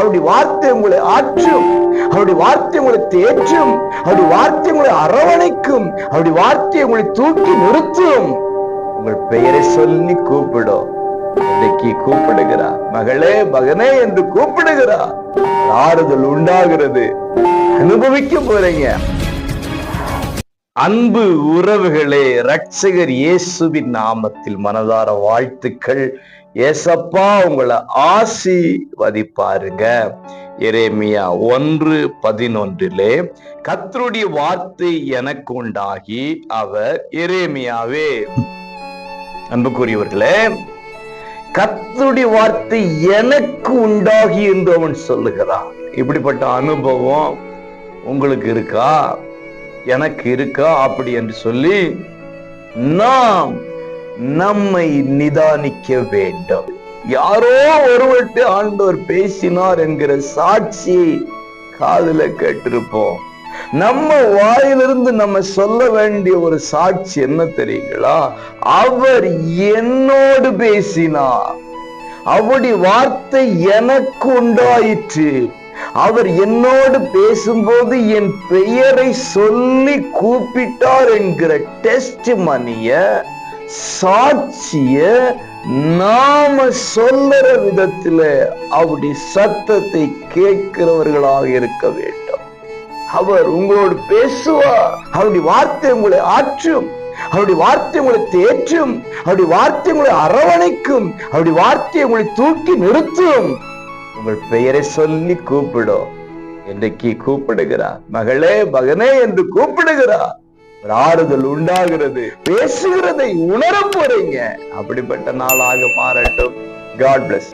அவருடைய வார்த்தை உங்களை ஆற்றும் அவருடைய வார்த்தை உங்களை தேற்றும் அவருடைய வார்த்தை உங்களை அரவணைக்கும் அவருடைய வார்த்தையை உங்களை தூக்கி நிறுத்தும். உங்கள் பெயரை சொல்லி கூப்பிடும் இன்னைக்கு கூப்பிடுகிறார் மகளே மகனே என்று கூப்பிடுகிறார் ஆறுதல் உண்டாகிறது. அனுபவிக்க போறீங்க. அன்பு உறவுகளே ரட்சகர் இயேசுவின் நாமத்தில் மனதார வாழ்த்துக்கள். ஏசப்பா உங்களை ஆசீர்வதிப்பாருங்க. எரேமியா ஒன்று பதினொன்றிலே கத்தருடைய வார்த்தை எனக்கு உண்டாகி அவர் எரேமியாவே. அன்புக்குரியவர்களே கர்த்தருடைய வார்த்தை எனக்கு உண்டாகி என்று அவன் சொல்லுகிறான். இப்படிப்பட்ட அனுபவம் உங்களுக்கு இருக்கா? எனக்கு இருக்கா அப்படி என்று சொல்லி நாம் நம்மை நிதானிக்க வேண்டும். யாரோ ஒருவர்கிட்ட ஆண்டவர் பேசினார் என்கிற சாட்சி காதுல கேட்டிருப்போம். நம்ம வாயிலிருந்து நம்ம சொல்ல வேண்டிய ஒரு சாட்சி என்ன தெரியுங்களா? அவர் என்னோடு பேசினார். அவருடைய வார்த்தை எனக்கு உண்டாயிற்று. அவர் என்னோடு பேசும்போது என் பெயரை சொல்லி கூப்பிட்டார் என்கிற டெஸ்ட் மணிய சாட்சிய நாம சொல்லுற விதத்துல அவருடைய சத்தத்தை கேட்கிறவர்களாக இருக்க வேண்டும். அவர் உங்களோடு பேசுவார். அவருடைய வார்த்தை உங்களை ஆற்றும். அவருடைய வார்த்தை உங்களை தேற்றும். அவருடைய வார்த்தை உங்களை அரவணைக்கும். அவருடைய வார்த்தை உங்களை தூக்கி நிறுத்தும். உங்கள் பெயரை சொல்லி கூப்பிடும் இன்றைக்கு கூப்பிடுகிறார் மகளே மகனே என்று கூப்பிடுகிறார் ஒரு ஆறுதல் உண்டாகிறது. பேசுகிறதை உணர போறீங்க. அப்படிப்பட்ட நாளாக மாறட்டும். God plus